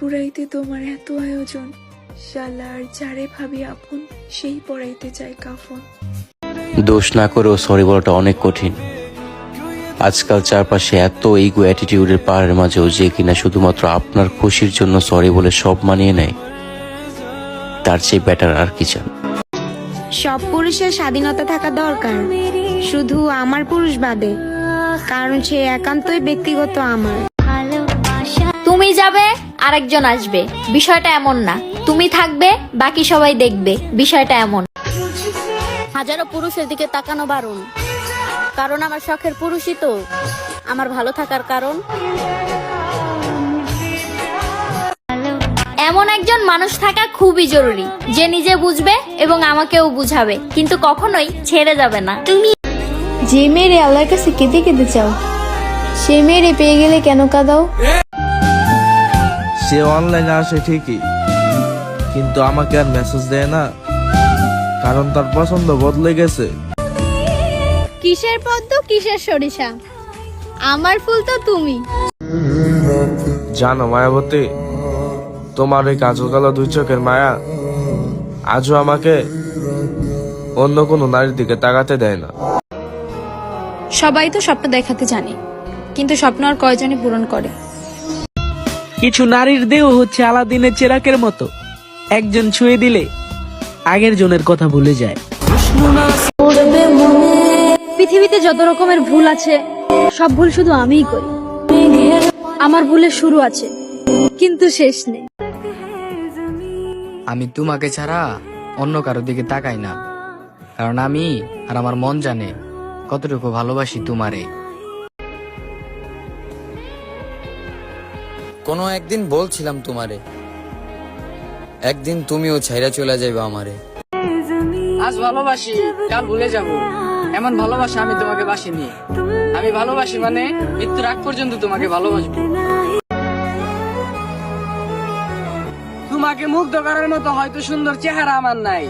পড়াইতে তোমার এত আয়োজন। শালার যারে ভাবি আপন সেই পড়াইতে চায় কাফন। দোষ না করেও সরি বলাটা অনেক কঠিন। আজকাল চারপাশে এত ইগো অ্যাটিটিউডের পাহাড়ের মাঝেও যে কিনা শুধুমাত্র আপনার খুশির জন্য সরি বলে সব মানিয়ে নেয় তার চেয়ে বেটার আর কি চান? সব পুরুষের স্বাধীনতা থাকা দরকার। শুধু আমার পুরুষ বাদে কারণ সে একান্তই ব্যক্তিগত আমার। আরেকজন আসবে। বিষয়টা এমন না। তুমি থাকবে বাকি সবাই দেখবে। বিষয়টা এমন। হাজারো পুরুষের দিকে তাকানো বারণ। কারণ আমার শখের পুরুষই তো। আমার ভালো থাকার কারণ। এমন একজন মানুষ থাকা খুবই জরুরি। যে নিজে বুঝবে এবং আমাকেও বুঝাবে। কিন্তু কখনোই ছেড়ে যাবে না। তুমি যে মেয়েরে আল্লাহর কাছে কেঁদে কেঁদে চাও সে মেয়েরে পেয়ে গেলে কেন কাঁদাও? সে অনলাইনে আসে ঠিকই কিন্তু আমাকে আর মেসেজ দেয় না কারণ তার পছন্দ বদলে গেছে। কিসের পদ্ম কিসের সরিষা? আমার ফুল তো তুমি। জানো মায়াবতী তোমার ওই কাজল কালো দুই চোখের মায়া আজও আমাকে অন্য কোনো নারীর দিকে তাকাতে দেয় না। সবাই তো স্বপ্ন দেখাতে জানে কিন্তু স্বপ্ন আর কয়জনই পূরণ করে? কিছু নারীর দেহ হচ্ছে আলাদিনের চেরাকের মতো। একজন ছুঁয়ে দিলে আগের জনের কথা ভুলে যায়। পৃথিবীতে যত রকমের ভুল আছে সব ভুল শুধু আমিই করি। আমার ভুলের শুরু আছে কিন্তু শেষ নেই। আমি তোমাকে ছাড়া অন্য কারও দিকে তাকাই না কারণ আমি আর আমার মন জানে কতটুকু ভালোবাসি তোমারে। কোনো একদিন বলছিলাম তোমারে। একদিন তুমিও ছাইরা চলে যাইবা আমারে। আজ ভালোবাসি, কাল ভুলে যাব। এমন ভালোবাসা আমি তোমাকে বাসিনি। আমি ভালোবাসি মানে মৃত্যুর আগ পর্যন্ত তোমাকে ভালোবাসবো। তোমাকে মুগ্ধ করার মতো হয়তো সুন্দর চেহারা আমার নাই।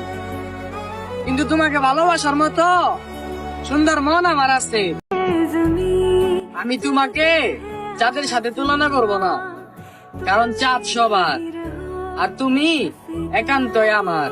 কিন্তু তোমাকে ভালোবাসার মতো সুন্দর মন আমার আছে। আমি তোমাকে চাঁদের সাথে তুলনা করব না। কারণ চাঁদ সবার। আর তুমি একান্তই আমার।